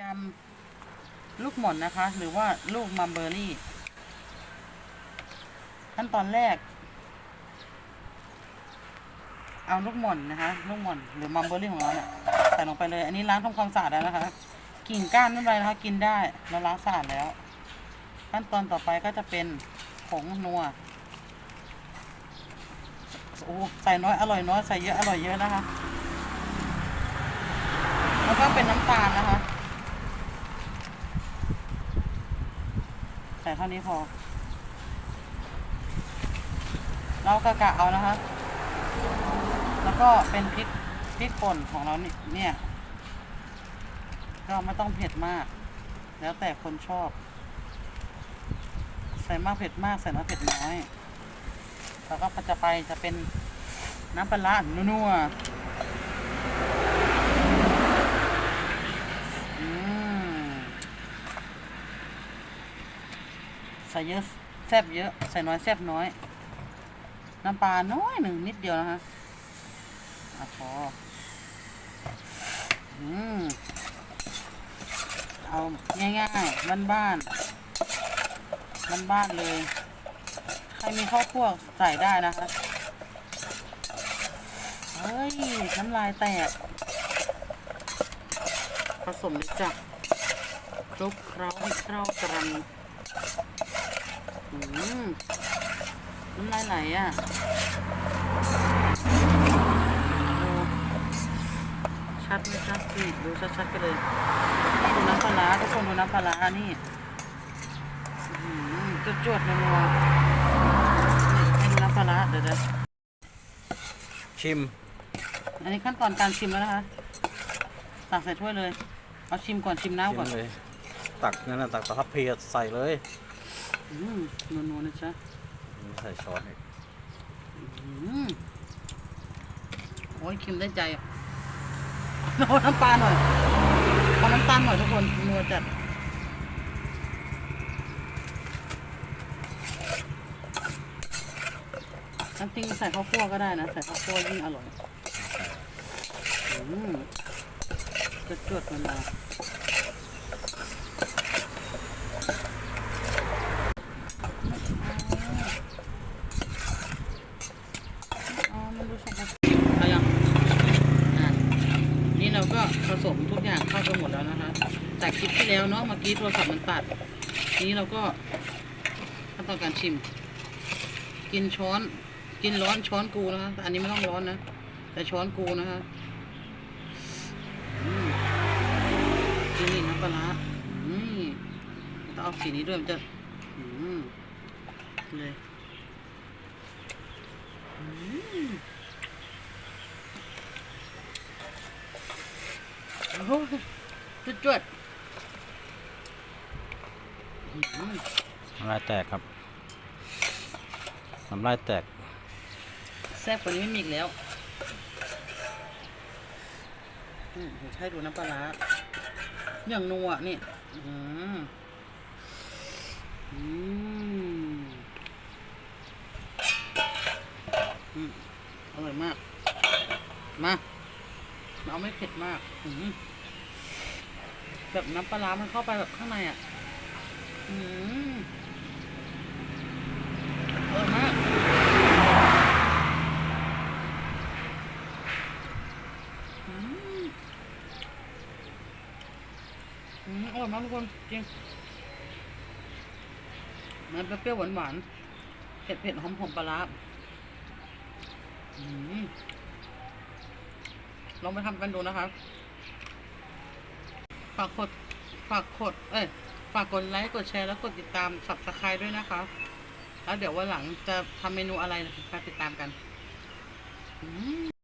ยำลูกหม่อนนะคะ หรือว่าลูกมัมเบอร์รี่ ขั้นตอนแรก เอาลูกหม่อนนะคะ ลูกหม่อนหรือมัมเบอร์รี่ของเราเนี่ยใส่ลงไปเลย อันนี้ล้างทำความสะอาดแล้วนะคะกิ่งก้านไม่เป็นไรนะคะกินได้เราล้างสะอาดแล้ว ขั้นตอนต่อไปก็จะเป็นผงนัวโอ้ใส่น้อยอร่อยน้อยใส่เยอะอร่อยเยอะนะคะ แล้วก็เป็นน้ำตาลนะคะ ใส่เท่านี้พอ เรากะกะเอานะคะ แล้วก็เป็นพริกพริกป่นของเราเนี่ย ก็ไม่ต้องเผ็ดมาก แล้วแต่คนชอบ ใส่มากเผ็ดมากใส่น้อยเผ็ดน้อย แล้วก็จะไปจะเป็นน้ำปลาร้านัวๆ ใส่เยอะแซ่บเยอะ ใส่น้อยแซ่บน้อย น้ำปลาน้อยหนึ่งนิดเดียวนะคะอะพออืมเอาง่ายๆบ้านๆบ้านๆเลย ใครมีข้าวคั่วใส่ได้นะคะ เฮ้ย น้ำลายแตก ผสมเลยจ้ะคลุกเคล้าให้เข้ากัน น้ำลายไหลอะดูชัดไหมชัดสิดูชัดๆกันเลยนี่ดูน้ำปลาร้าทุกคนดูน้ำปลาร้านี่อื้อหือจวดๆนัวๆนี่ให้ดูน้ำปลาร้าเดี๋ยวๆชิม อันนี้ขั้นตอนการชิมแล้วนะคะตักใส่ถ้วยเลย เอาชิมก่อนชิมชิน้ำมก่อนเลย ตักนั่นน่ะตักตะทับเพียใส่เลย อืมนัวๆนะจ๊ะใส่ช้อนอีกอืมโอ้ยชิมได้ใจอะเอาน้ำปลาหน่อยเอาน้ำตาลหน่อยทุกคนนัวจัดน้ำจริงใส่ข้าวคั่วก็ได้นะ ใส่ข้าวคั่วยิ่งอร่อย อืมจะจวดมันมาอ๋อมันดูสกปรก เอายังอะนี่เราก็ผสมทุกอย่างเข้าไปหมดแล้วนะคะแต่คลิปที่แล้วเนาะเมื่อกี้โทรศัพท์มันตัด ทีนี้เราก็ขั้นตอนการชิม กินช้อน กินร้อนช้อนกูนะคะแต่อันนี้ไม่ต้องร้อนนะ แต่ช้อนกูนะคะอืมนี่น้ำปลาอืมต้องเอาสีนี้ด้วยมันจะอืมเลยอืมโอ้โห จุดจวดอืมน้ำลายแตกครับน้ำลายแตกแซ่บกว่านี้ไม่มีอีกแล้วอืมเดี๋ยวใช้ดูน้ำปลาร้าอย่างนัวนี่อืมอืมอืมอร่อยมาก มาเอาไม่เผ็ดมาก อืม แบบน้ำปลาร้ามันเข้าไปแบบข้างในอะอืมอร่อยมากอืมอืมอร่อยมากทุกคนจริงมันเปรี้ยวๆหวานๆเผ็ดเผ็ดๆหอมหอมปลาร้าอืมลองไปทำกันดูนะครับากกดฝากกด เอ้ยฝากกดไลค์กดแชร์แล้วกดติดตามสับสไครด้วยนะคะ แล้วเดี๋ยววันหลังจะทำเมนูอะไรมาติดตามกันอืม